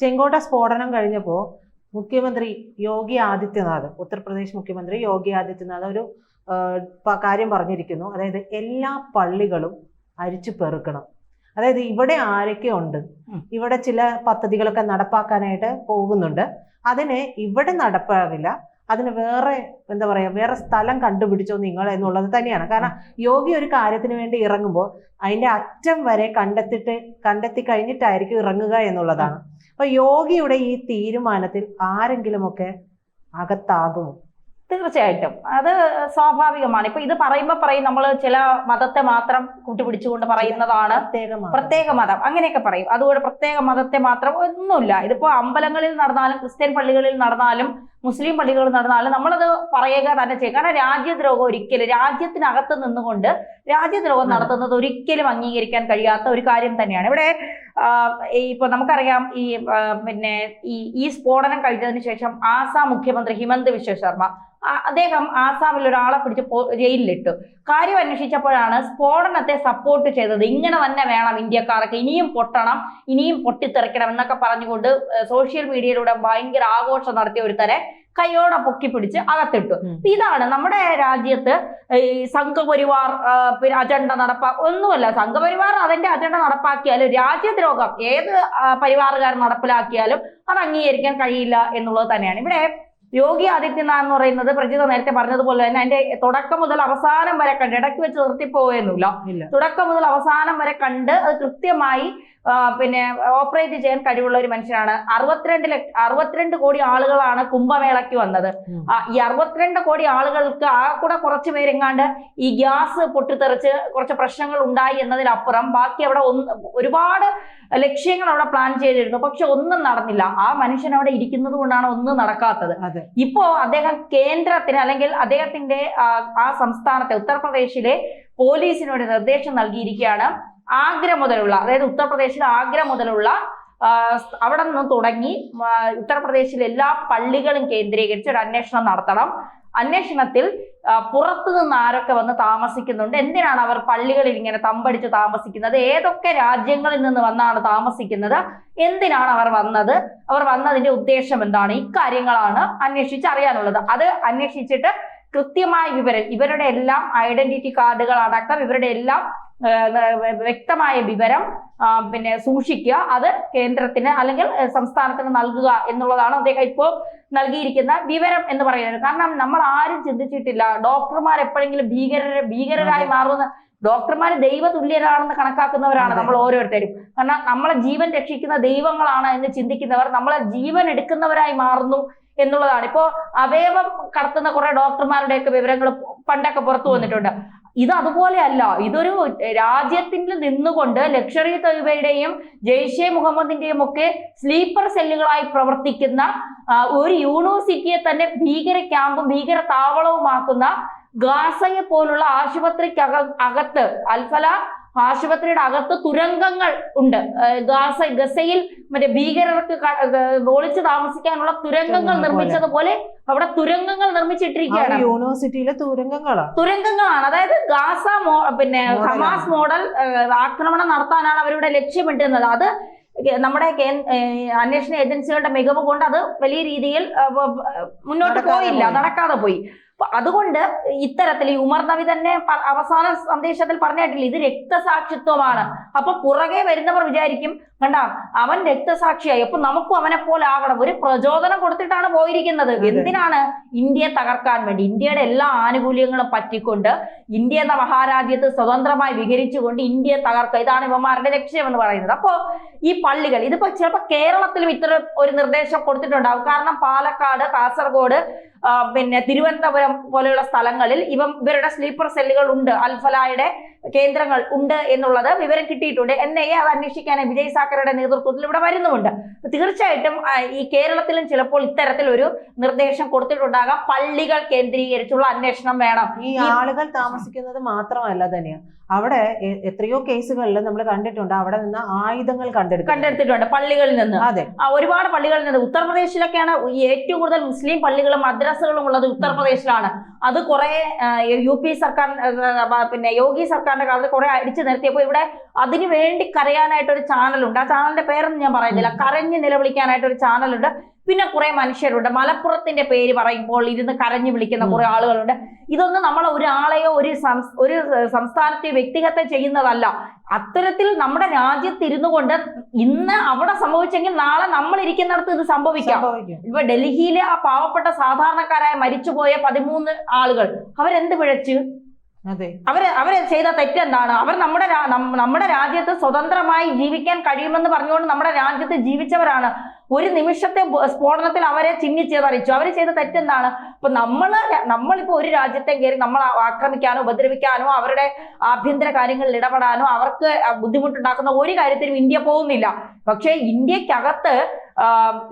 ചെങ്കോട്ട സ്ഫോടനം കഴിഞ്ഞപ്പോൾ മുഖ്യമന്ത്രി യോഗി ആദിത്യനാഥ് ഉത്തർപ്രദേശ് മുഖ്യമന്ത്രി യോഗി ആദിത്യനാഥ് ഒരു കാര്യം പറഞ്ഞിരിക്കുന്നു. അതായത് എല്ലാ പള്ളികളും അരിച്ചു പെറുക്കണം. അതായത് ഇവിടെ ആരൊക്കെ ഉണ്ട്? ഇവിടെ ചില പദ്ധതികളൊക്കെ നടപ്പാക്കാനായിട്ട് പോകുന്നുണ്ട്. അതിനെ ഇവിടെ നടപ്പാകില്ല അതിന് വേറെ എന്താ പറയാ വേറെ സ്ഥലം കണ്ടുപിടിച്ചോ നിങ്ങൾ എന്നുള്ളത് തന്നെയാണ്. കാരണം യോഗി ഒരു കാര്യത്തിന് വേണ്ടി ഇറങ്ങുമ്പോൾ അതിന്റെ അറ്റം വരെ കണ്ടെത്തിട്ട് കണ്ടെത്തി കഴിഞ്ഞിട്ടായിരിക്കും ഇറങ്ങുക എന്നുള്ളതാണ്. അപ്പൊ യോഗിയുടെ ഈ തീരുമാനത്തിൽ ആരെങ്കിലുമൊക്കെ അകത്താകുമോ? തീർച്ചയായിട്ടും. അത് സ്വാഭാവികമാണ്. ഇപ്പൊ ഇത് പറയുമ്പോ പറയും നമ്മൾ ചില മതത്തെ മാത്രം കൂട്ടുപിടിച്ചുകൊണ്ട് പറയുന്നതാണ്. പ്രത്യേക മതം. അങ്ങനെയൊക്കെ പറയും. അതുകൊണ്ട് പ്രത്യേക മതത്തെ മാത്രം ഒന്നുമില്ല. ഇതിപ്പോ അമ്പലങ്ങളിൽ നടന്നാലും ക്രിസ്ത്യൻ പള്ളികളിൽ നടന്നാലും മുസ്ലിം പള്ളികൾ നടന്നാലും നമ്മളത് പറയുക തന്നെ ചെയ്യും. കാരണം രാജ്യദ്രോഹം ഒരിക്കലും രാജ്യത്തിനകത്ത് നിന്നുകൊണ്ട് രാജ്യദ്രോഹം. നടത്തുന്നത് ഒരിക്കലും അംഗീകരിക്കാൻ കഴിയാത്ത ഒരു കാര്യം തന്നെയാണ്. ഇവിടെ ഇപ്പൊ നമുക്കറിയാം ഈ പിന്നെ ഈ ഈ സ്ഫോടനം കഴിഞ്ഞതിന് ശേഷം ആസാം മുഖ്യമന്ത്രി ഹിമന്ത് വിശ്വ ശർമ്മ അദ്ദേഹം ആസാമിൽ ഒരാളെ പിടിച്ച് ജയിലിലിട്ടു. കാര്യം അന്വേഷിച്ചപ്പോഴാണ് സ്ഫോടനത്തെ സപ്പോർട്ട് ചെയ്തത് ഇങ്ങനെ തന്നെ വേണം ഇന്ത്യക്കാരൊക്കെ ഇനിയും പൊട്ടണം ഇനിയും പൊട്ടിത്തെറിക്കണം എന്നൊക്കെ പറഞ്ഞുകൊണ്ട് സോഷ്യൽ മീഡിയയിലൂടെ ഭയങ്കര ആഘോഷം നടത്തിയ ഒരുത്തരെ കൈയോടെ പൊക്കി പിടിച്ച് അകത്തിട്ടു. ഇതാണ് നമ്മുടെ രാജ്യത്ത് ഈ സംഘപരിവാർ അജണ്ട നടപ്പാ ഒന്നുമല്ല. സംഘപരിവാർ അതിന്റെ അജണ്ട നടപ്പാക്കിയാലും രാജ്യദ്രോഹം ഏത് പരിവാറുകാർ നടപ്പിലാക്കിയാലും അത് അംഗീകരിക്കാൻ കഴിയില്ല എന്നുള്ളത് തന്നെയാണ്. ഇവിടെ യോഗി ആദിത്യനാഥ് എന്ന് പറയുന്നത് പ്രജിത നേരത്തെ പറഞ്ഞതുപോലെ തന്നെ അതിന്റെ തുടക്കം മുതൽ അവസാനം വരെ കണ്ട് ഇടയ്ക്ക് വെച്ച് നിർത്തിപ്പോവുകയൊന്നുമില്ല തുടക്കം മുതൽ അവസാനം വരെ കണ്ട് അത് കൃത്യമായി പിന്നെ ഓപ്പറേറ്റ് ചെയ്യാൻ കഴിവുള്ള ഒരു മനുഷ്യനാണ്. അറുപത്തിരണ്ട് ലക്ഷ അറുപത്തിരണ്ട് കോടി ആളുകളാണ് കുംഭമേളയ്ക്ക് വന്നത്. ഈ അറുപത്തിരണ്ട് കോടി ആളുകൾക്ക് ആ കൂടെ കുറച്ച് പേരെങ്ങാണ്ട് ഈ ഗ്യാസ് പൊട്ടിത്തെറിച്ച് കുറച്ച് പ്രശ്നങ്ങൾ ഉണ്ടായി എന്നതിനപ്പുറം ബാക്കി അവിടെ ഒന്ന് ഒരുപാട് ലക്ഷ്യങ്ങൾ അവിടെ പ്ലാൻ ചെയ്തിരുന്നു. പക്ഷെ ഒന്നും നടന്നില്ല. ആ മനുഷ്യൻ അവിടെ ഇരിക്കുന്നത് കൊണ്ടാണ് ഒന്നും നടക്കാത്തത്. ഇപ്പോ അദ്ദേഹം കേന്ദ്രത്തിന് അല്ലെങ്കിൽ അദ്ദേഹത്തിന്റെ ആ, സംസ്ഥാനത്തെ ഉത്തർപ്രദേശിലെ പോലീസിനോട് നിർദ്ദേശം നൽകിയിരിക്കുകയാണ്. ആഗ്ര മുതലുള്ള അതായത് ഉത്തർപ്രദേശിലെ ആഗ്ര മുതലുള്ള അവിടെ നിന്ന് തുടങ്ങി ഉത്തർപ്രദേശിലെ എല്ലാ പള്ളികളും കേന്ദ്രീകരിച്ച് ഒരു അന്വേഷണം നടത്തണം. അന്വേഷണത്തിൽ പുറത്തു നിന്ന് ആരൊക്കെ വന്ന് താമസിക്കുന്നുണ്ട്? എന്തിനാണ് അവർ പള്ളികളിൽ ഇങ്ങനെ തമ്പടിച്ച് താമസിക്കുന്നത്? ഏതൊക്കെ രാജ്യങ്ങളിൽ നിന്ന് വന്നാണ് താമസിക്കുന്നത്? എന്തിനാണ് അവർ വന്നത്? അവർ വന്നതിന്റെ ഉദ്ദേശം എന്താണ്? ഇക്കാര്യങ്ങളാണ് അന്വേഷിച്ച് അറിയാനുള്ളത് അത് അന്വേഷിച്ചിട്ട് കൃത്യമായ വിവരം ഇവരുടെ എല്ലാം ഐഡന്റിറ്റി കാർഡുകൾ അടക്കം ഇവരുടെ എല്ലാം വ്യക്തമായ വിവരം പിന്നെ സൂക്ഷിക്കുക അത് കേന്ദ്രത്തിന് അല്ലെങ്കിൽ സംസ്ഥാനത്തിന് നൽകുക എന്നുള്ളതാണ് അദ്ദേഹം ഇപ്പോൾ നൽകിയിരിക്കുന്ന വിവരം എന്ന് പറയുന്നത്. കാരണം നമ്മൾ ആരും ചിന്തിച്ചിട്ടില്ല. ഡോക്ടർമാർ എപ്പോഴെങ്കിലും ഭീകര ഭീകരരായി. മാറുന്ന ഡോക്ടർമാർ ദൈവതുല്യരാണെന്ന് കണക്കാക്കുന്നവരാണ് നമ്മൾ ഓരോരുത്തരും. കാരണം നമ്മളെ ജീവൻ രക്ഷിക്കുന്ന ദൈവങ്ങളാണ് എന്ന് ചിന്തിക്കുന്നവർ നമ്മളെ ജീവൻ എടുക്കുന്നവരായി മാറുന്നു എന്നുള്ളതാണ്. ഇപ്പോ അവയവം കടത്തുന്ന കുറെ ഡോക്ടർമാരുടെയൊക്കെ വിവരങ്ങൾ പണ്ടൊക്കെ പുറത്തു വന്നിട്ടുണ്ട്. ഇത് അതുപോലെയല്ല ഇതൊരു രാജ്യത്തിൽ നിന്നുകൊണ്ട് ലക്ഷറി തൊയ്ബയുടെയും ജെയ്ഷെ മുഹമ്മദിന്റെയും ഒക്കെ സ്ലീപ്പർ സെല്ലുകളായി പ്രവർത്തിക്കുന്ന ഒരു യൂണിവേഴ്സിറ്റിയെ തന്നെ ഭീകര ക്യാമ്പും ഭീകര താവളവുമാക്കുന്ന ഗാസയെ പോലുള്ള ആശുപത്രിക്കക അകത്ത് അൽഫല ആശുപത്രിയുടെ അകത്ത് തുരങ്കങ്ങൾ ഉണ്ട്. ഗാസ ഗസയിൽ മറ്റേ ഭീകരർക്ക് ഒളിച്ചു താമസിക്കാനുള്ള തുരങ്കങ്ങൾ നിർമ്മിച്ചതുപോലെ അവിടെ തുരങ്കങ്ങൾ നിർമ്മിച്ചിട്ടിരിക്കുകയാണ്. യൂണിവേഴ്സിറ്റിയിലെ തുരങ്കങ്ങളാണ്. തുരങ്കങ്ങളാണ്. അതായത് ഗാസ മോ പിന്നെ. ഹമാസ് മോഡൽ ആക്രമണം നടത്താനാണ് അവരുടെ ലക്ഷ്യമിട്ടുന്നത് അത് നമ്മുടെ അന്വേഷണ ഏജൻസികളുടെ മികവ് കൊണ്ട് അത് വലിയ രീതിയിൽ മുന്നോട്ട് പോയില്ല. നടക്കാതെ പോയി. അതുകൊണ്ട് ഇത്തരത്തിൽ ഈ ഉമർ നബി തന്നെ അവസാന സന്ദേശത്തിൽ പറഞ്ഞിട്ടില്ല ഇത് രക്തസാക്ഷിത്വമാണ്. അപ്പൊ പുറകെ വരുന്നവർ വിചാരിക്കും കണ്ട അവൻ രക്തസാക്ഷിയായി. അപ്പൊ നമുക്കും അവനെ പോലെ ആകണം. ഒരു പ്രചോദനം കൊടുത്തിട്ടാണ് പോയിരിക്കുന്നത്. എന്തിനാണ് ഇന്ത്യയെ തകർക്കാൻ വേണ്ടി? ഇന്ത്യയുടെ എല്ലാ ആനുകൂല്യങ്ങളും പറ്റിക്കൊണ്ട് ഇന്ത്യ എന്ന മഹാരാജ്യത്ത് സ്വതന്ത്രമായി വിഹരിച്ചുകൊണ്ട് ഇന്ത്യയെ തകർക്കുക. ഇതാണ് ഇവന്മാരുടെ ലക്ഷ്യം എന്ന് പറയുന്നത്. അപ്പോ ഈ പള്ളികൾ. ഇതിപ്പോ ചിലപ്പോ കേരളത്തിലും ഇത്തരം ഒരു നിർദ്ദേശം കൊടുത്തിട്ടുണ്ടാവും. കാരണം പാലക്കാട് കാസർഗോഡ് പിന്നെ തിരുവനന്തപുരം പോലെയുള്ള സ്ഥലങ്ങളിൽ ഇവ ഇവരുടെ സ്ലീപ്പർ സെല്ലുകൾ ഉണ്ട്. അൽഫലായുടെ കേന്ദ്രങ്ങൾ ഉണ്ട് എന്നുള്ളത് വിവരം കിട്ടിയിട്ടുണ്ട്. എന്നെ ഐ എ അത് അന്വേഷിക്കാൻ വിജയ് സാക്കറുടെ നേതൃത്വത്തിൽ ഇവിടെ വരുന്നുമുണ്ട്. തീർച്ചയായിട്ടും ഈ കേരളത്തിലും ചിലപ്പോൾ ഇത്തരത്തിൽ ഒരു നിർദ്ദേശം കൊടുത്തിട്ടുണ്ടാകാം. പള്ളികൾ കേന്ദ്രീകരിച്ചുള്ള അന്വേഷണം വേണം. ഈ ആളുകൾ താമസിക്കുന്നത് മാത്രമല്ല തന്നെയാ അവിടെ എത്രയോ കേസുകളിൽ നമ്മൾ കണ്ടിട്ടുണ്ട്. അവിടെ നിന്ന് ആയുധങ്ങൾ കണ്ടെടുത്തു കണ്ടെടുത്തിട്ടുണ്ട് പള്ളികളിൽ നിന്ന്. അതെ. ഒരുപാട് പള്ളികളിൽ നിന്ന്. ഉത്തർപ്രദേശിലൊക്കെയാണ് ഏറ്റവും കൂടുതൽ മുസ്ലിം പള്ളികളും മദ്രസകളും ഉള്ളത് ഉത്തർപ്രദേശിലാണ്. അത് കുറെ യു പി സർക്കാർ പിന്നെ യോഗി സർക്കാർ സർക്കാരിന്റെ കാലത്ത് കുറെ അടിച്ചു നിർത്തിയപ്പോൾ ഇവിടെ അതിനു വേണ്ടി കരയാനായിട്ട് ഒരു ചാനലുണ്ട്. ആ ചാനലിന്റെ പേരൊന്നും ഞാൻ പറയുന്നില്ല. കരഞ്ഞ് നിലവിളിക്കാനായിട്ട് ഒരു ചാനലുണ്ട്. പിന്നെ കുറെ മനുഷ്യരുണ്ട്. മലപ്പുറത്തിന്റെ പേര് പറയുമ്പോൾ ഇരുന്ന് കരഞ്ഞു വിളിക്കുന്ന കുറെ ആളുകളുണ്ട്. ഇതൊന്നും നമ്മൾ ഒരാളെയോ ഒരു ഒരു സംസ്ഥാനത്തെ വ്യക്തിഗത ചെയ്യുന്നതല്ല. അത്തരത്തിൽ നമ്മുടെ രാജ്യത്ത് ഇരുന്നു കൊണ്ട് ഇന്ന് അവിടെ സംഭവിച്ചെങ്കിൽ നാളെ നമ്മൾ ഇരിക്കുന്നിടത്ത് ഇത് സംഭവിക്കാം. ഇപ്പൊ ഡൽഹിയിലെ ആ പാവപ്പെട്ട സാധാരണക്കാരായ മരിച്ചുപോയ പതിമൂന്ന് ആളുകൾ അവരെന്ത് പിഴച്ചു? അവർ അവർ ചെയ്ത തെറ്റെന്താണ്? അവർ നമ്മുടെ നമ്മുടെ രാജ്യത്ത് സ്വതന്ത്രമായി ജീവിക്കാൻ കഴിയുമെന്ന് പറഞ്ഞുകൊണ്ട് നമ്മുടെ രാജ്യത്ത് ജീവിച്ചവരാണ്. ഒരു നിമിഷത്തെ സ്ഫോടനത്തിൽ അവരെ ചിഹ്നിച്ചതറിച്ചു അവർ ചെയ്ത തെറ്റെന്താണ്? ഇപ്പൊ നമ്മൾ ര- നമ്മളിപ്പോ ഒരു രാജ്യത്തെ കയറി നമ്മൾ ആക്രമിക്കാനോ ഉപദ്രവിക്കാനോ അവരുടെ ആഭ്യന്തര കാര്യങ്ങളിൽ ഇടപെടാനോ അവർക്ക് ബുദ്ധിമുട്ടുണ്ടാക്കുന്ന ഒരു കാര്യത്തിനും ഇന്ത്യ പോകുന്നില്ല. പക്ഷേ ഇന്ത്യക്കകത്ത്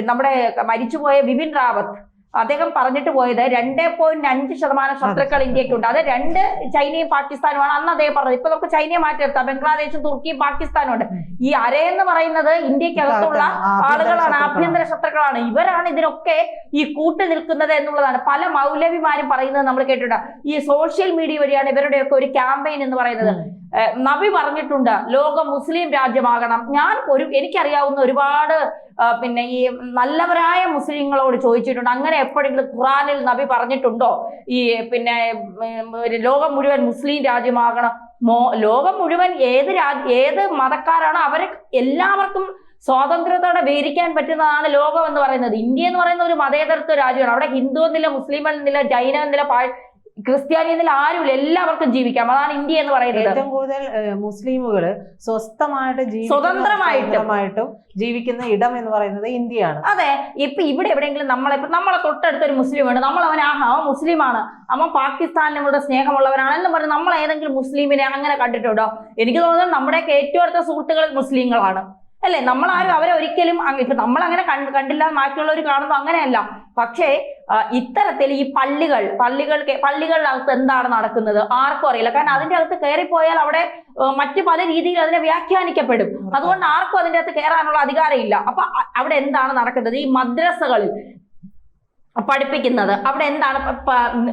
നമ്മുടെ മരിച്ചുപോയ ബിപിൻ റാവത്ത് അദ്ദേഹം പറഞ്ഞിട്ട് പോയത് രണ്ടേ പോയിന്റ് അഞ്ച് ശതമാനം ശത്രുക്കൾ ഇന്ത്യക്കുണ്ട് അത് രണ്ട് ചൈനയും പാകിസ്ഥാനുമാണ്. അന്ന് അദ്ദേഹം പറഞ്ഞത്. ഇപ്പൊ നമുക്ക് ചൈനയെ മാറ്റിയെടുത്താം ബംഗ്ലാദേശും തുർക്കിയും പാകിസ്ഥാനും ഉണ്ട് ഈ അരയെന്ന് പറയുന്നത് ഇന്ത്യക്കകത്തുള്ള ആളുകളാണ്. ആഭ്യന്തര ശത്രുക്കളാണ്. ഇവരാണ് ഇതിനൊക്കെ ഈ കൂട്ടു നിൽക്കുന്നത് എന്നുള്ളതാണ്. പല മൗലവിമാരും പറയുന്നത് നമ്മൾ കേട്ടിട്ടുണ്ട്. ഈ സോഷ്യൽ മീഡിയ വഴിയാണ് ഇവരുടെയൊക്കെ ഒരു ക്യാമ്പയിൻ എന്ന് പറയുന്നത്. നബി പറഞ്ഞിട്ടുണ്ട് ലോകം മുസ്ലിം രാജ്യമാകണം. ഞാൻ ഒരു എനിക്കറിയാവുന്ന ഒരുപാട് പിന്നെ ഈ നല്ലവരായ മുസ്ലിങ്ങളോട് ചോദിച്ചിട്ടുണ്ട്. അങ്ങനെ എപ്പോഴെങ്കിലും ഖുറാനിൽ നബി പറഞ്ഞിട്ടുണ്ടോ? ഈ പിന്നെ ലോകം മുഴുവൻ മുസ്ലിം രാജ്യമാകണം. മോ ലോകം മുഴുവൻ ഏത് രാജ് ഏത് മതക്കാരാണോ അവരെ എല്ലാവർക്കും സ്വാതന്ത്ര്യത്തോടെ വേരിക്കാൻ പറ്റുന്നതാണ് ലോകം എന്ന് പറയുന്നത്. ഇന്ത്യ എന്ന് പറയുന്ന ഒരു മതേതരത്വ രാജ്യമാണ്. അവിടെ ഹിന്ദു എന്നില്ല മുസ്ലിം എന്നില്ല ജൈന എന്നില്ല ക്രിസ്ത്യാനി ആരും ആരുമില്ല എല്ലാവർക്കും ജീവിക്കാം. അതാണ് ഇന്ത്യ എന്ന് പറയുന്നത്. ഏറ്റവും കൂടുതൽ മുസ്ലിമുകൾ സ്വസ്ഥമായിട്ട്. സ്വതന്ത്രമായിട്ടും. ജീവിക്കുന്ന ഇടം എന്ന് പറയുന്നത് ഇന്ത്യയാണ്. അതെ ഇപ്പൊ ഇവിടെ എവിടെയെങ്കിലും നമ്മളെ ഇപ്പൊ നമ്മളെ തൊട്ടടുത്ത ഒരു മുസ്ലിം ഉണ്ട് നമ്മൾ അവൻ ആഹാ അവൻ മുസ്ലിമാണ്. അവൻ പാകിസ്ഥാനിനോട് സ്നേഹമുള്ളവരാണ് എന്ന് പറഞ്ഞ് നമ്മൾ ഏതെങ്കിലും മുസ്ലിമിനെ അങ്ങനെ കണ്ടിട്ടുണ്ടോ? എനിക്ക് തോന്നുന്നത് നമ്മുടെയൊക്കെ ഏറ്റവും അടുത്ത സുഹൃത്തുക്കൾ മുസ്ലിങ്ങളാണ്. അല്ലെ? ആരും അവരെ ഒരിക്കലും ഇപ്പൊ നമ്മൾ അങ്ങനെ കണ്ട് കണ്ടില്ല ബാക്കിയുള്ളവർ കാണുന്നു അങ്ങനെയല്ല. പക്ഷേ ഇത്തരത്തിൽ ഈ പള്ളികൾ പള്ളികൾ പള്ളികളിനകത്ത് എന്താണ് നടക്കുന്നത്? ആർക്കും അറിയില്ല. കാരണം അതിന്റെ അകത്ത് കയറിപ്പോയാൽ അവിടെ മറ്റ് പല രീതിയിൽ അതിനെ വ്യാഖ്യാനിക്കപ്പെടും. അതുകൊണ്ട് ആർക്കും അതിന്റെ അകത്ത് കയറാനുള്ള അധികാരമില്ല. അപ്പൊ അവിടെ എന്താണ് നടക്കുന്നത്? ഈ മദ്രസകളിൽ പഠിപ്പിക്കുന്നത്. അവിടെ എന്താണ്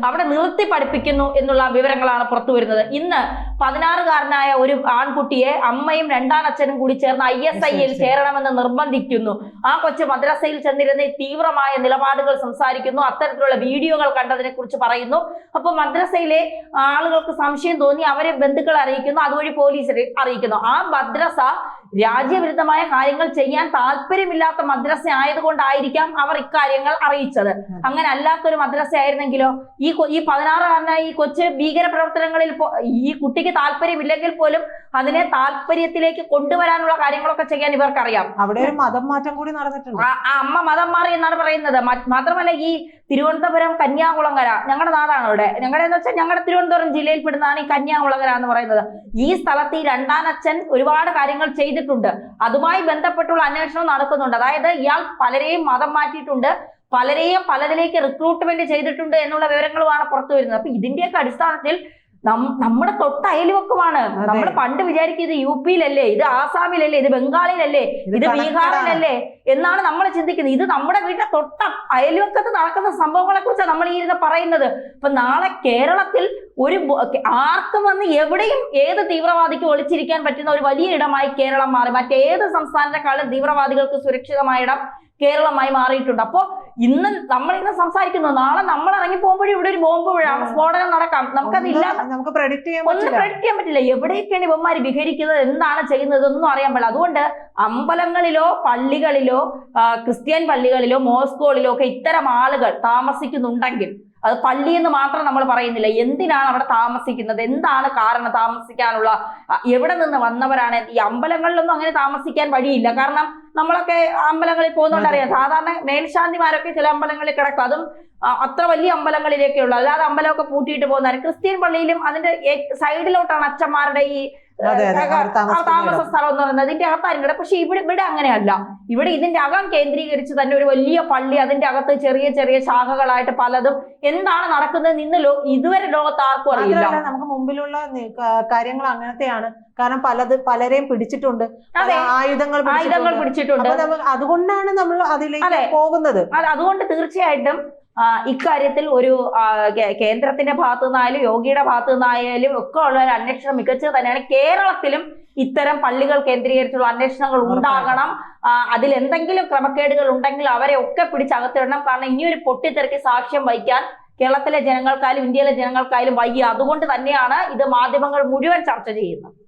അവിടെ നിർത്തി പഠിപ്പിക്കുന്നു എന്നുള്ള വിവരങ്ങളാണ് പുറത്തു വരുന്നത്. ഇന്ന് പതിനാറുകാരനായ ഒരു ആൺകുട്ടിയെ അമ്മയും രണ്ടാനച്ഛനും കൂടി ചേർന്ന് ഐ എസ് ഐയിൽ ചേരണമെന്ന് നിർബന്ധിക്കുന്നു. ആ കൊച്ചു മദ്രസയിൽ ചെന്നിരുന്ന് തീവ്രമായ നിലപാടുകൾ സംസാരിക്കുന്നു. അത്തരത്തിലുള്ള വീഡിയോകൾ കണ്ടതിനെ കുറിച്ച് പറയുന്നു. അപ്പൊ മദ്രസയിലെ ആളുകൾക്ക് സംശയം തോന്നി അവരെ ബന്ധുക്കൾ അറിയിക്കുന്നു അതുവഴി പോലീസ് അറിയിക്കുന്നു. ആ മദ്രസ രാജ്യവിരുദ്ധമായ കാര്യങ്ങൾ ചെയ്യാൻ താല്പര്യമില്ലാത്ത മദ്രസ ആയതുകൊണ്ടായിരിക്കാം അവർ ഇക്കാര്യങ്ങൾ അറിയിച്ചത്. അങ്ങനെ അല്ലാത്തൊരു മദ്രസ ആയിരുന്നെങ്കിലോ ഈ ഈ പതിനാറുകാരനായ ഈ കൊച്ച് ഭീകര പ്രവർത്തനങ്ങളിൽ ഈ കുട്ടിക്ക് താല്പര്യമില്ലെങ്കിൽ പോലും അതിനെ താല്പര്യത്തിലേക്ക് കൊണ്ടുവരാനുള്ള കാര്യങ്ങളൊക്കെ ചെയ്യാൻ ഇവർക്കറിയാം. അവിടെ ഒരു മതം മാറ്റം കൂടി നടന്നിട്ടുണ്ട്. ആ അമ്മ മതം മാറി എന്നാണ് പറയുന്നത്. മാത്രമല്ല ഈ തിരുവനന്തപുരം കന്യാകുളങ്ങര ഞങ്ങളുടെ നാടാണ് അവിടെ. ഞങ്ങളുടെ എന്ന് വെച്ചാൽ ഞങ്ങളുടെ തിരുവനന്തപുരം ജില്ലയിൽ പെടുന്നതാണ് ഈ കന്യാകുളങ്ങര എന്ന് പറയുന്നത്. ഈ സ്ഥലത്ത് ഈ രണ്ടാനച്ഛൻ ഒരുപാട് കാര്യങ്ങൾ ചെയ്തിട്ടുണ്ട്. അതുമായി ബന്ധപ്പെട്ടുള്ള അന്വേഷണം നടക്കുന്നുണ്ട്. അതായത് ഇയാൾ പലരെയും മതം മാറ്റിയിട്ടുണ്ട്. പലരെയും പലതിലേക്ക് റിക്രൂട്ട്മെന്റ് ചെയ്തിട്ടുണ്ട് എന്നുള്ള വിവരങ്ങളുമാണ് പുറത്തു വരുന്നത്. അപ്പൊ ഇതിന്റെയൊക്കെ അടിസ്ഥാനത്തിൽ നമ്മുടെ തൊട്ട അയൽവക്കമാണ് നമ്മൾ പണ്ട് വിചാരിക്കും ഇത് യു പിയിലല്ലേ ഇത് ആസാമിലല്ലേ ഇത് ബംഗാളിലല്ലേ ഇത് ബീഹാറിലല്ലേ എന്നാണ് നമ്മൾ ചിന്തിക്കുന്നത്. ഇത് നമ്മുടെ വീട്ടിലെ തൊട്ട അയൽവക്കത്ത് നടക്കുന്ന സംഭവങ്ങളെ കുറിച്ചാണ് നമ്മൾ ഈ ഇരുന്ന് പറയുന്നത്. ഇപ്പൊ നാളെ കേരളത്തിൽ ഒരു ആർക്കും വന്ന് എവിടെയും ഏത് തീവ്രവാദിക്ക് ഒളിച്ചിരിക്കാൻ പറ്റുന്ന ഒരു വലിയ ഇടമായി കേരളം മാറി. മറ്റേത് സംസ്ഥാനത്തെക്കാളും തീവ്രവാദികൾക്ക് സുരക്ഷിതമായ ഇടം കേരളമായി മാറിയിട്ടുണ്ട്. അപ്പോ ഇന്ന് നമ്മൾ ഇന്ന് സംസാരിക്കുന്നു. നാളെ നമ്മൾ ഇറങ്ങി പോകുമ്പോഴും ഇവിടെ ഒരു ബോംബ് വീഴാം. സ്ഫോടനം നടക്കാം. നമുക്കതില്ല നമുക്ക് പ്രെഡിക്റ്റ് ചെയ്യാൻ ഒന്നും പറ്റില്ല. predict ചെയ്യാൻ പറ്റില്ല. എവിടെയൊക്കെയാണ് ഇവന്മാര് വിഹരിക്കുന്നത്? എന്താണ് ചെയ്യുന്നത്? ഒന്നും അറിയാൻ പാടില്ല. അതുകൊണ്ട് അമ്പലങ്ങളിലോ പള്ളികളിലോ ക്രിസ്ത്യൻ പള്ളികളിലോ മോസ്കോളിലോ ഒക്കെ ഇത്തരം ആളുകൾ താമസിക്കുന്നുണ്ടെങ്കിൽ അത് പള്ളി എന്ന് മാത്രം നമ്മൾ പറയുന്നില്ല. എന്തിനാണ് അവിടെ താമസിക്കുന്നത്? എന്താണ് കാരണം താമസിക്കാനുള്ള എവിടെ നിന്ന് വന്നവരാണ്? ഈ അമ്പലങ്ങളിലൊന്നും അങ്ങനെ താമസിക്കാൻ വഴിയില്ല. കാരണം നമ്മളൊക്കെ അമ്പലങ്ങളിൽ പോകുന്നുണ്ട് അറിയാം സാധാരണ മേൽശാന്തിമാരൊക്കെ ചില അമ്പലങ്ങളിൽ കിടക്കും. അതും അത്ര വലിയ അമ്പലങ്ങളിലേക്കേ ഉള്ളൂ അല്ലാതെ അമ്പലമൊക്കെ പൂട്ടിയിട്ട് പോകുന്നവർ ക്രിസ്ത്യൻ പള്ളിയിലും അതിന്റെ സൈഡിലോട്ടാണ് അച്ഛന്മാരുടെ ഈ താമസ സ്ഥലം എന്ന് പറയുന്നത്. അതിന്റെ അകത്തായിരിക്കും കിട- പക്ഷെ ഇവിടെ ഇവിടെ അങ്ങനെയല്ല. ഇവിടെ ഇതിന്റെ അകം കേന്ദ്രീകരിച്ച് തന്നെ ഒരു വലിയ പള്ളി അതിന്റെ അകത്ത് ചെറിയ ചെറിയ ശാഖകളായിട്ട് പലതും എന്താണ് നടക്കുന്നത് ഇന്ന് ലോ ഇതുവരെ ലോകത്ത് ആർക്കും അറിയില്ല. നമുക്ക് മുമ്പിലുള്ള കാര്യങ്ങൾ അങ്ങനത്തെയാണ്. കാരണം പലത് പലരെയും പിടിച്ചിട്ടുണ്ട്. ആയുധങ്ങൾ ആയുധങ്ങൾ പിടിച്ചിട്ടുണ്ട്. അതുകൊണ്ടാണ് നമ്മൾ അതിലേക്ക് പോകുന്നത്. അത് അതുകൊണ്ട് തീർച്ചയായിട്ടും ഇക്കാര്യത്തിൽ ഒരു കേന്ദ്രത്തിന്റെ ഭാഗത്തു നിന്നായാലും യോഗിയുടെ ഭാഗത്തു നിന്നായാലും ഒക്കെ ഉള്ള ഒരു അന്വേഷണം മികച്ചത് തന്നെയാണ്. കേരളത്തിലും ഇത്തരം പള്ളികൾ കേന്ദ്രീകരിച്ചുള്ള അന്വേഷണങ്ങൾ ഉണ്ടാകണം. ആ, അതിൽ എന്തെങ്കിലും ക്രമക്കേടുകൾ ഉണ്ടെങ്കിൽ അവരെ ഒക്കെ പിടിച്ചകത്തിടണം കാരണം ഇനിയൊരു പൊട്ടിത്തെറിക്ക് സാക്ഷ്യം വഹിക്കാൻ കേരളത്തിലെ ജനങ്ങൾക്കായാലും ഇന്ത്യയിലെ ജനങ്ങൾക്കായാലും വയ്യ. അതുകൊണ്ട് തന്നെയാണ് ഇത് മാധ്യമങ്ങൾ മുഴുവൻ ചർച്ച ചെയ്യുന്നത്.